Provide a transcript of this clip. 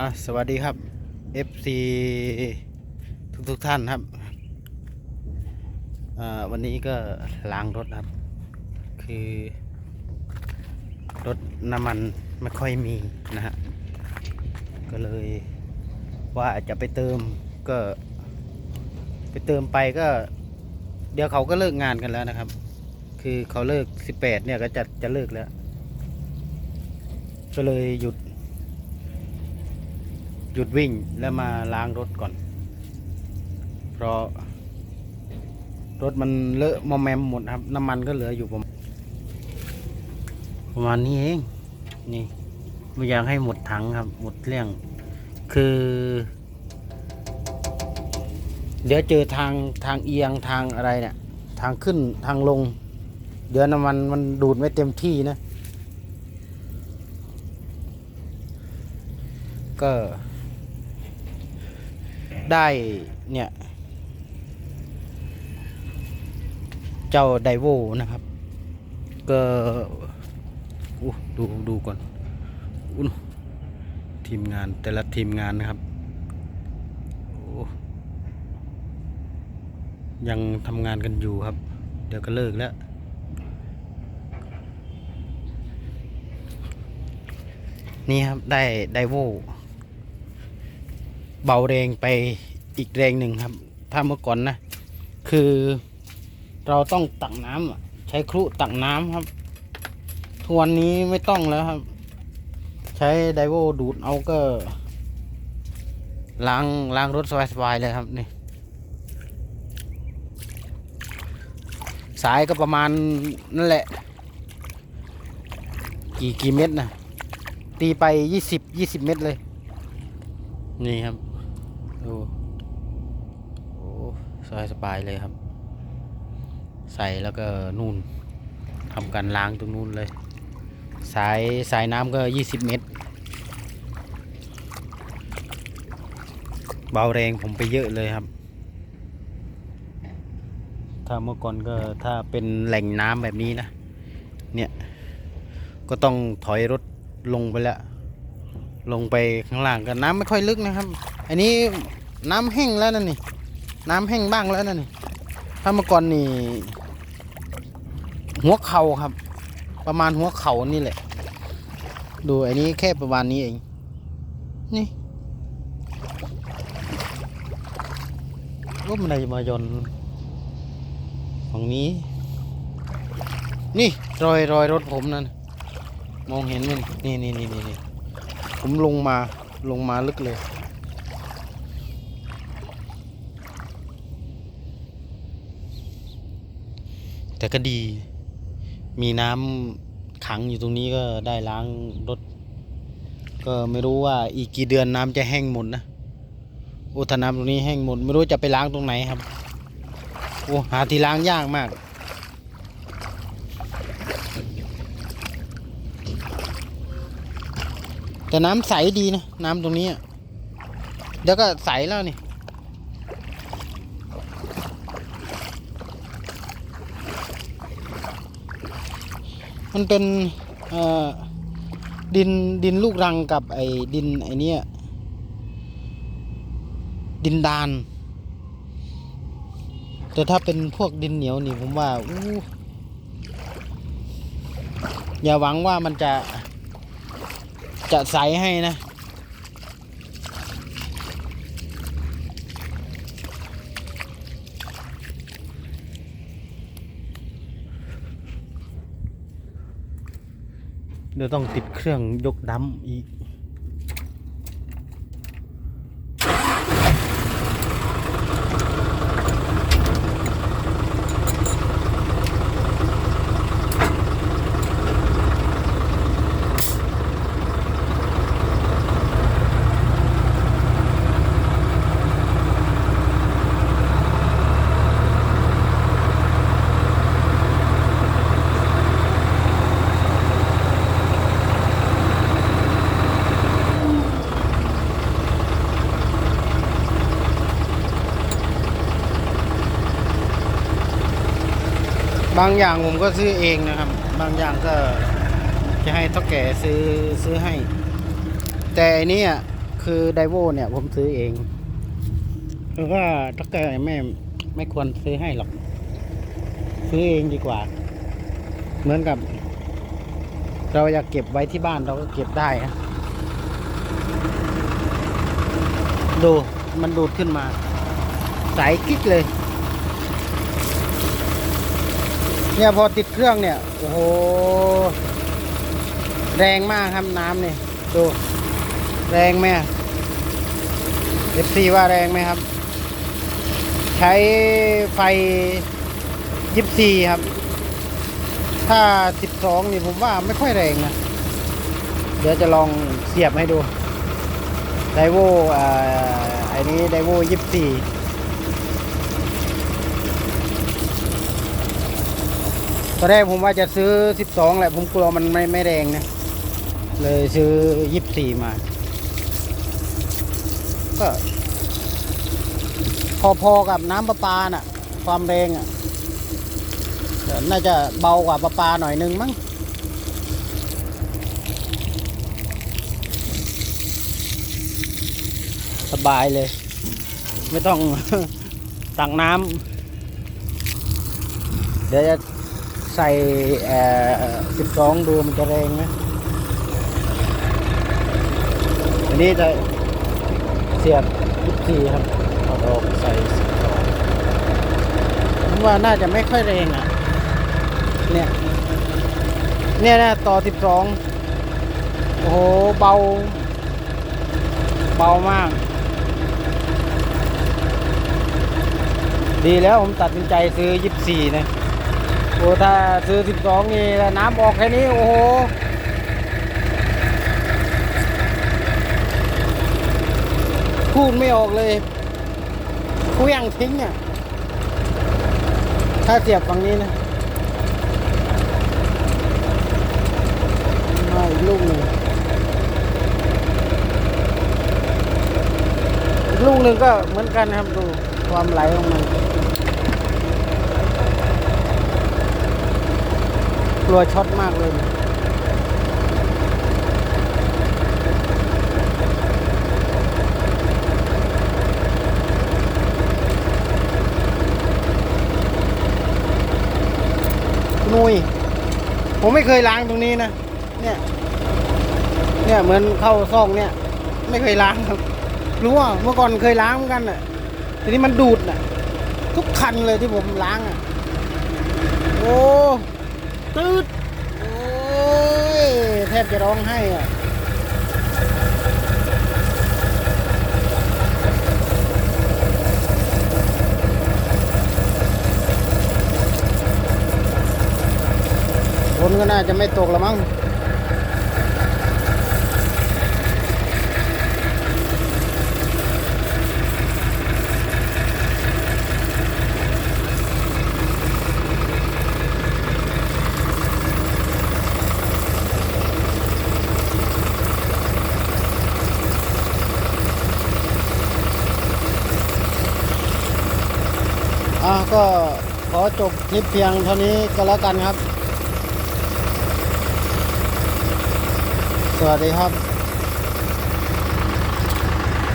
อะสวัสดีครับ FC ทุกทุกๆท่านครับวันนี้ก็ล้างรถครับ คือ รถน้ำมันไม่ค่อยมีนะฮะ ก็เลยว่าจะไปเติมก็ ไปเติมไปก็ เดี๋ยวเขาก็เลิกงานกันแล้วนะครับ คือเขาเลิก 18 เนี่ยก็จะจะเลิกแล้ว ก็เลยหยุด หยุดวิ่งแล้วมาล้างรถก่อน เพราะ รถมันเลอะมอมแมมหมดครับ น้ำมันก็เหลืออยู่ประมาณประมาณนี้เองนี่ไม่อยากให้หมดถังครับ หมดเรื่อง คือ เดี๋ยวเจอทางทางเอียงทางอะไรเนี่ย ทางขึ้นทางลง เดี๋ยวน้ำมันมันดูดไม่เต็มที่นะ ก็ ได้เนี่ย เจ้าไดโวนะครับ ก็อู้ดูดูก่อนอู้ทีมงานแต่ละทีมงานนะครับโอ้ยังทำงานกันอยู่ครับ เดี๋ยวก็เลิกแล้ว นี่ครับได้ไดโว เบาแรงไปอีกแรงหนึ่งครับ ถ้าเมื่อก่อนนะ คือเราต้องตักน้ำใช้ครุตักน้ำครับทุกวันนี้ไม่ต้องแล้วครับ ใช้ไดโวดูดเอาก็ล้างล้างรถสบายๆเลยครับนี่สายก็ประมาณนั่นแหละ กี่กี่เม็ดนะตีไปยี่สิบยี่สิบเม็ดเลย นี่ครับ ดู โอ้สบายสบายเลยครับ ใส่แล้วก็นู่นทำการล้างตรงนู่นเลย สายสายน้ำก็ยี่สิบเมตร เบาแรงผมไปเยอะเลยครับ ถ้าเมื่อก่อนก็ถ้าเป็นแหล่งน้ำแบบนี้นะ เนี่ย ก็ต้องถอยรถลงไปแล้ว ลงไปข้างล่างก็น้ำไม่ค่อยลึกนะครับ อันนี้น้ำแห้งแล้วนั่นนี่ น้ำแห้งบ้างแล้วนั่นนี่ ถ้าเมื่อก่อนนี่ หัวเข่าครับ ประมาณหัวเข่านี่แหละ ดูอันนี้แค่ประมาณนี้เอง นี่รถมันมายนต์ฝั่งนี้ นี่รอยรอยรถผมนั่น มองเห็นมันนี่นี่นี่นี่นี่ ผมลงมาลงมาลึกเลย แต่ก็ดี มีน้ำขังอยู่ตรงนี้ก็ได้ล้างรถ ก็ไม่รู้ว่าอีกกี่เดือนน้ำจะแห้งหมดนะ โอ้ถ้าน้ำตรงนี้แห้งหมด ไม่รู้จะไปล้างตรงไหนครับ โอ้หาที่ล้างยากมาก แต่น้ำใสดีนะ น้ำตรงนี้อะเดี๋ยวก็ใสแล้วนี่มันเป็นดินดินลูกรังกับไอ้ดินไอ้เนี้ยดินดาน แต่ถ้าเป็นพวกดินเหนียวนี่ผมว่าอู้อย่าหวังว่ามันจะ จะใสให้นะเดี๋ยวต้องติดเครื่องยกดัมอีก บางอย่างผมก็ซื้อเองนะครับ บางอย่างก็จะให้ท่าแก่ซื้อซื้อให้ แต่อันนี้คือไดโวเนี่ยผมซื้อเองคือว่าถ้าเกิดไม่ไม่ควรซื้อให้หรอก ซื้อเองดีกว่า เหมือนกับ เราอยากเก็บไว้ที่บ้านเราก็เก็บได้ดูมันดูดขึ้นมา ใสกิ๊กเลย เนี่ยพอติดเครื่องเนี่ย โอ้โห แรงมากครับน้ำเนี่ยดูแรงไหมเอฟซีว่าแรงไหมครับ ใช้ไฟยิบซีครับ ถ้าสิบสองนี่ผมว่าไม่ค่อยแรงนะ เดี๋ยวจะลองเสียบให้ดูไดโวอ่าไอ้นี้ไดโวยิบสี่ อนแรกผมว่าจะซื้อสิบสองแหละผมกลัวมันไม่ไม่แรงนะเลยซื้อยิบสี่มา ก็ พอๆกับน้ำประปาน่ะ ความแรงอะน่าจะเบากว่าประปาหน่อยนึงมั้งสบายเลย ไม่ต้องตักน้ำเดี๋ยวจะ ใส่เอ่อสิบสองดูมันจะแรงไหมอันนี้จะเสียบยิบสี่ครับเอาออกใส่สิบสองผมว่าน่าจะไม่ค่อยแรงอะ เนี่ย เนี่ยนะต่อสิบสองโอ้โห เบา เบามาก ดีแล้วผมตัดสินใจซื้อยิบสี่นะ โอ้ถ้าซื้อสิบสองนี่แล้วน้ำออกแค่นี้ โอ้โหพูดไม่ออกเลยเคลี้ยงทิ้งอะ ถ้าเสียบฝั่งนี้นะมาอีกลูกหนึ่งลูกหนึ่งก็เหมือนกันครับดูความไหลของมัน ลัวช็อตมากเลยนุยผมไม่เคยล้างตรงนี้นะ เนี่ย เนี่ยเหมือนเข้าซองเนี่ย ไม่เคยล้างครับ รู้ว่าเมื่อก่อนเคยล้างเหมือนกันน่ะ ทีนี้มันดูดน่ะ ทุกคันเลยที่ผมล้างอะ โอ้ ตืดโอ้ยแทบจะร้องให้อะฝนก็น่าจะไม่ตกละมั้ง ก็ขอจบคลิปเพียงเท่านี้ก็แล้วกันครับ สวัสดีครับ